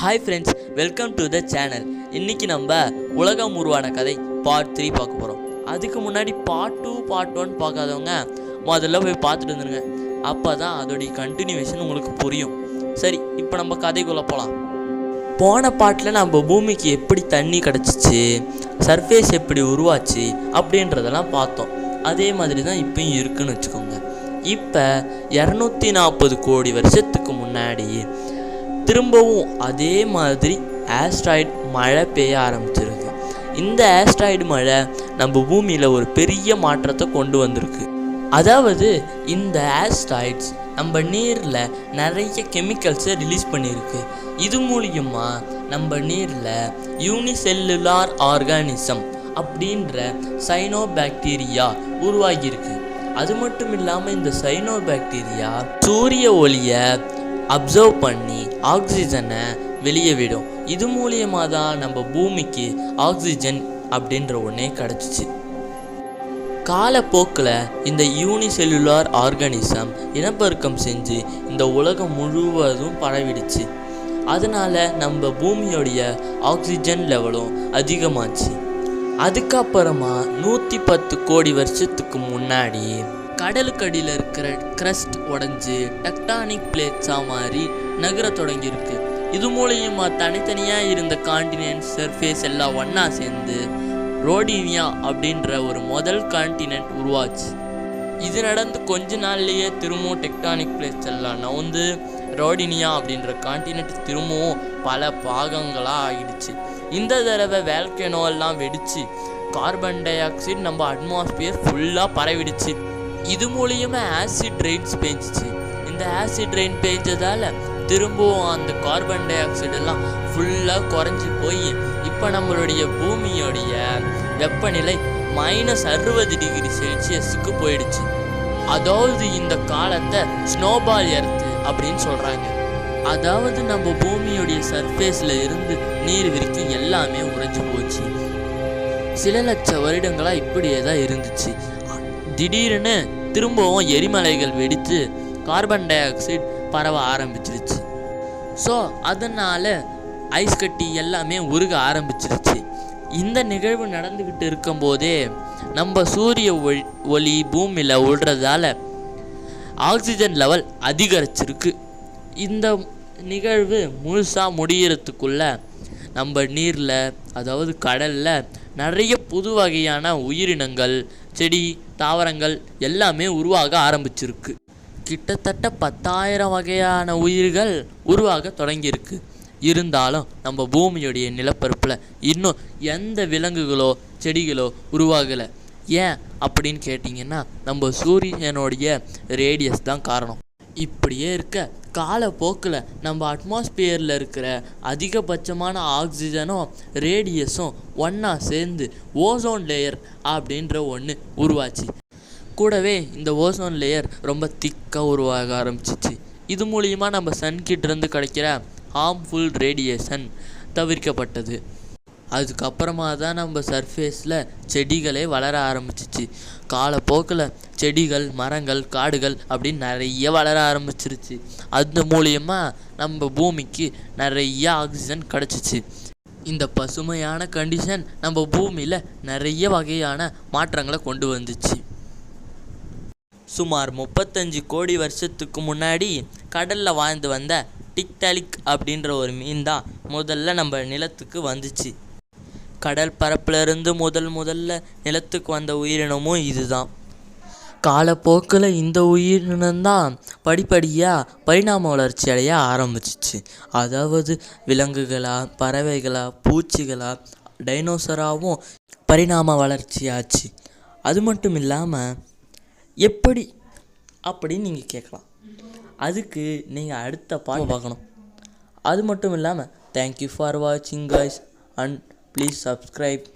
Hi friends welcome to the channel இன்றைக்கி நம்ம உலகம் உருவான கதை பார்ட் த்ரீ பார்க்க போகிறோம் அதுக்கு முன்னாடி பார்ட் டூ பார்ட் ஒன் பார்க்காதவங்க முதல்ல போய் பார்த்துட்டு வந்துருங்க அப்போ தான் அதோடைய கண்டினியூவேஷன் உங்களுக்கு புரியும். சரி இப்போ நம்ம கதைக்குள்ளே போகலாம் போன பாட்டில் நம்ம பூமிக்கு எப்படி தண்ணி கிடச்சிச்சு சர்ஃபேஸ் எப்படி உருவாச்சு அப்படின்றதெல்லாம் பார்த்தோம். அதே மாதிரி தான் இப்பயும் இருக்குன்னு வச்சுக்கோங்க. இப்போ இரநூத்தி நாற்பது கோடி வருஷத்துக்கு முன்னாடி திரும்பவும் அதே மாதிரி ஆஸ்ட்ராய்டு மழை பெய்ய ஆரம்பிச்சிருக்கு. இந்த ஆஸ்ட்ராய்டு மழை நம்ம பூமியில் ஒரு பெரிய மாற்றத்தை கொண்டு வந்திருக்கு. அதாவது இந்த ஆஸ்ட்ராய்ட்ஸ் நம்ம நீரில் நிறைய கெமிக்கல்ஸை ரிலீஸ் பண்ணியிருக்கு. இது மூலியமாக நம்ம நீரில் யூனிசெல்லுலார் ஆர்கானிசம் அப்படின்ற சைனோ பாக்டீரியா உருவாகியிருக்கு. அது மட்டும் இல்லாமல் இந்த சைனோ பாக்டீரியா சூரிய ஒளியை அப்சர்வ் பண்ணி ஆக்சிஜனை வெளியே விடும். இது மூலியமாக தான் நம்ம பூமிக்கு ஆக்சிஜன் அப்படின்ற ஒன்றே கிடச்சிச்சு. காலப்போக்கில் இந்த யூனிசெல்லுலார் ஆர்கானிசம் இனப்பெருக்கம் செஞ்சு இந்த உலகம் முழுவதும் பரவிடுச்சு. அதனால் நம்ம பூமியோடைய ஆக்சிஜன் லெவலும் அதிகமாச்சு. அதுக்கப்புறமா நூற்றி பத்து கோடி வருஷத்துக்கு முன்னாடி கடலுக்கடியில் இருக்கிற கிரஸ்ட் உடஞ்சி டெக்டானிக் பிளேட்ஸாக மாறி நகர தொடங்கியிருக்கு. இது மூலயமா தனித்தனியாக இருந்த காண்டினென்ட் சர்ஃபேஸ் எல்லாம் ஒன்றா சேர்ந்து ரோடினியா அப்படின்ற ஒரு முதல் காண்டினென்ட் உருவாச்சு. இது நடந்து கொஞ்ச நாள்லேயே திரும்பவும் டெக்டானிக் பிளேட்ஸ் எல்லாம் நவுந்து ரோடினியா அப்படின்ற காண்டினென்ட் திரும்பவும் பல பாகங்களாக ஆகிடுச்சு. இந்த தடவை வேல்கேனோ எல்லாம் வெடிச்சு கார்பன் டை ஆக்சைடு நம்ம அட்மாஸ்பியர் ஃபுல்லாக பரவிடுச்சு. இது மூலியமா ஆசிட் ரெயின்ஸ் பேஞ்சிச்சு. இந்த ஆசிட் ரெயின் பேஞ்சதால் திரும்பவும் அந்த கார்பன் டை ஆக்சைடு எல்லாம் ஃபுல்லாக குறைஞ்சி போய் இப்போ நம்மளுடைய பூமியோடைய வெப்பநிலை மைனஸ் அறுபது டிகிரி செல்சியஸுக்கு போயிடுச்சு. அதாவது இந்த காலத்தை ஸ்னோபால் எர்த்து அப்படின்னு சொல்கிறாங்க அதாவது நம்ம பூமியோடைய சர்ஃபேஸில் இருந்து நீர் வரைக்கும் எல்லாமே உறைஞ்சு போச்சு. சில லட்ச வருடங்களாக இப்படியே தான் இருந்துச்சு. திடீர்னு திரும்பவும் எரிமலைகள் வெடித்து கார்பன் டை ஆக்சைடு பரவ ஆரம்பிச்சிருச்சு. ஸோ அதனால் ஐஸ் கட்டி எல்லாமே உருக ஆரம்பிச்சிருச்சு. இந்த நிகழ்வு நடந்துக்கிட்டு இருக்கும்போதே நம்ம சூரிய ஒளி ஒளி பூமியில் விழுறதால ஆக்சிஜன் லெவல் அதிகரிச்சிருக்கு. இந்த நிகழ்வு முழுசாக முடியறதுக்குள்ள நம்ம நீரில் அதாவது கடலில் நிறைய புது வகையான உயிரினங்கள் செடி தாவரங்கள் எல்லாமே உருவாக ஆரம்பிச்சிருக்கு. கிட்டத்தட்ட பத்தாயிரம் வகையான உயிர்கள் உருவாக தொடங்கியிருக்கு. இருந்தாலும் நம்ம பூமியுடைய நிலப்பரப்பில் இன்னும் எந்த விலங்குகளோ செடிகளோ உருவாகலை. ஏன் அப்படின்னு கேட்டிங்கன்னா நம்ம சூரியனுடைய ரேடியஸ் தான் காரணம். இப்படியே இருக்க காலப்போக்கில் நம்ம அட்மாஸ்பியரில் இருக்கிற அதிகபட்சமான ஆக்சிஜனும் ரேடியஸும் ஒன்றா சேர்ந்து ஓசோன் லேயர் அப்படின்ற ஒன்று உருவாச்சு. கூடவே இந்த ஓசோன் லேயர் ரொம்ப திக்காக உருவாக ஆரம்பிச்சிச்சு. இது மூலியமா நம்ம சன்கிட்டேருந்து கிடைக்கிற ஹார்ம்ஃபுல் ரேடியேஷன் தவிர்க்கப்பட்டது. அதுக்கப்புறமா தான் நம்ம சர்ஃபேஸில் செடிகளே வளர ஆரம்பிச்சிச்சு. காலப்போக்கில் செடிகள் மரங்கள் காடுகள் அப்படின்னு நிறைய வளர ஆரம்பிச்சிருச்சு. அது மூலியமாக நம்ம பூமிக்கு நிறைய ஆக்சிஜன் கிடச்சிச்சு. இந்த பசுமையான கண்டிஷன் நம்ம பூமியில் நிறைய வகையான மாற்றங்களை கொண்டு வந்துச்சு. சுமார் முப்பத்தஞ்சு கோடி வருஷத்துக்கு முன்னாடி கடலில் வாழ்ந்து வந்த டிக்டாலிக் அப்படின்ற ஒரு மீன் தான் முதல்ல நம்ம நிலத்துக்கு வந்துச்சு. கடல் பரப்பிலிருந்து முதல் முதல்ல நிலத்துக்கு வந்த உயிரினமும் இதுதான். காலப்போக்கில் இந்த உயிரினம்தான் படிப்படியாக பரிணாம வளர்ச்சி அடைய ஆரம்பிச்சிச்சு. அதாவது விலங்குகளா பறவைகளா பூச்சிகளா டைனோசராகவும் பரிணாம வளர்ச்சி ஆச்சு. அது மட்டும் இல்லாமல் எப்படி அப்படின்னு நீங்கள் கேட்கலாம். அதுக்கு நீங்கள் அடுத்த பாட்டு பார்க்கணும். அது மட்டும் இல்லாமல் தேங்க்யூ ஃபார் வாட்சிங் guys அண்ட் Please subscribe.